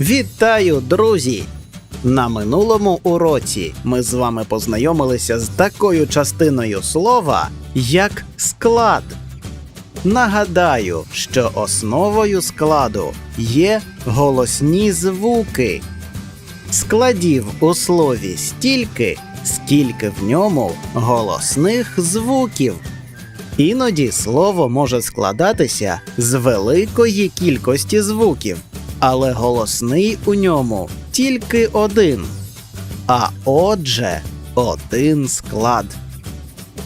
Вітаю, друзі! На минулому уроці ми з вами познайомилися з такою частиною слова, як склад. Нагадаю, що основою складу є голосні звуки. Складів у слові стільки, скільки в ньому голосних звуків. Іноді слово може складатися з великої кількості звуків, але голосний у ньому тільки один. А отже, один склад.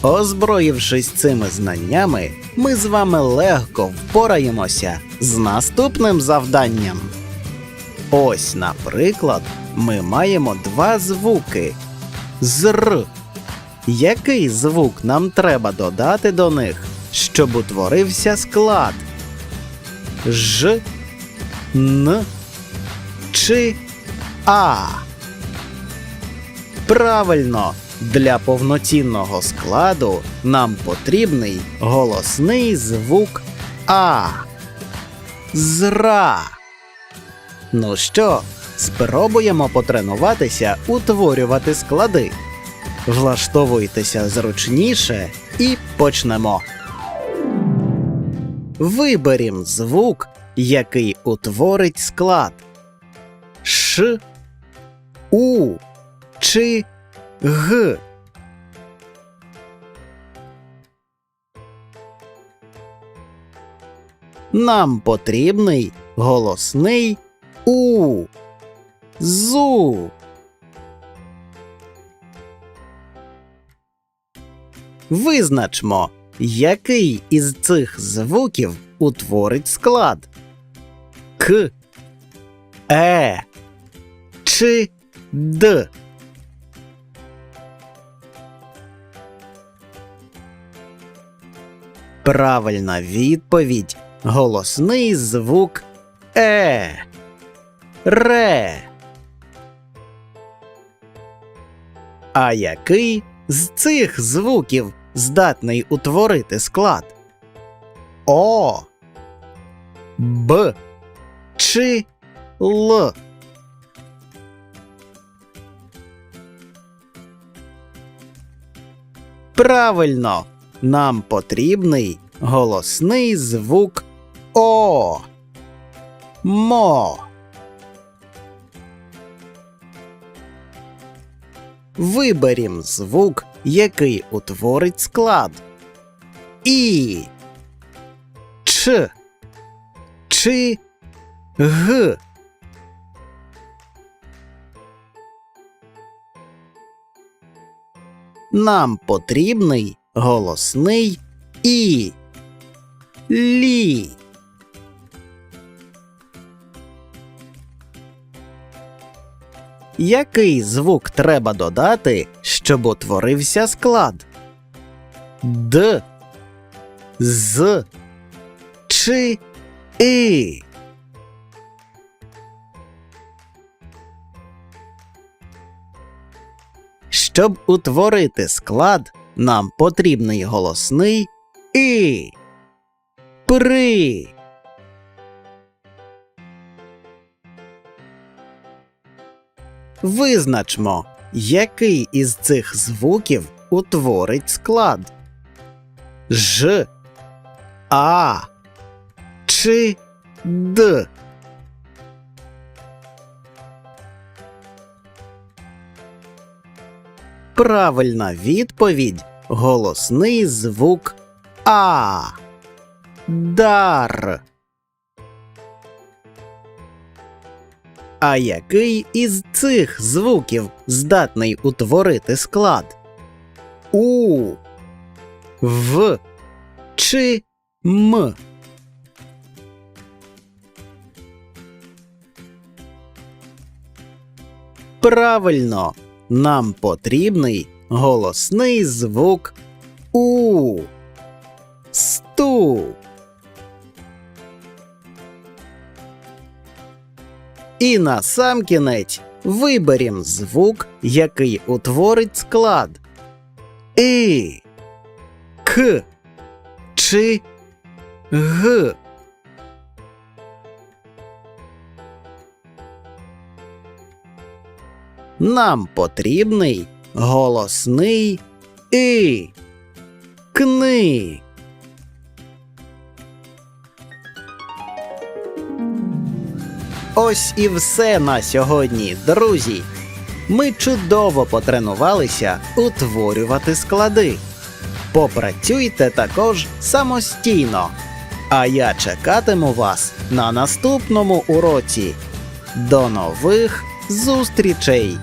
Озброївшись цими знаннями, ми з вами легко впораємося з наступним завданням. Ось, наприклад, ми маємо два звуки зр. Який звук нам треба додати до них, щоб утворився склад? Ж, Н чи А? Правильно, для повноцінного складу нам потрібний голосний звук А. Зра. Ну що, спробуємо потренуватися утворювати склади. Влаштовуйтеся зручніше і почнемо. Виберім звук, який утворить склад Ш, У чи Г. Нам потрібний голосний У. Зу. Визначмо, який із цих звуків утворить склад К, Е чи Д. Правильна відповідь голосний звук Е. Ре. А який з цих звуків здатний утворити склад? О, Б чи Л. Правильно, нам потрібний голосний звук О. Мо. Виберім звук, який утворить склад. І. Ч. Чи. Г. Нам потрібний голосний І. Лі. Який звук треба додати, щоб утворився склад? Д. З. Чи І. Щоб утворити склад, нам потрібний голосний І. При. Визначмо, який із цих звуків утворить склад Ж, А чи Д. Правильна відповідь голосний звук А. Дар. А який із цих звуків здатний утворити склад? У, В чи М? Правильно, нам потрібний голосний звук У. Сту. І насамкінець виберім звук, який утворить склад І, К чи Г. нам потрібний голосний и. Кни. Ось і все на сьогодні, друзі. Ми чудово потренувалися утворювати склади. Попрацюйте також самостійно. А я чекатиму вас на наступному уроці. До нових зустрічей!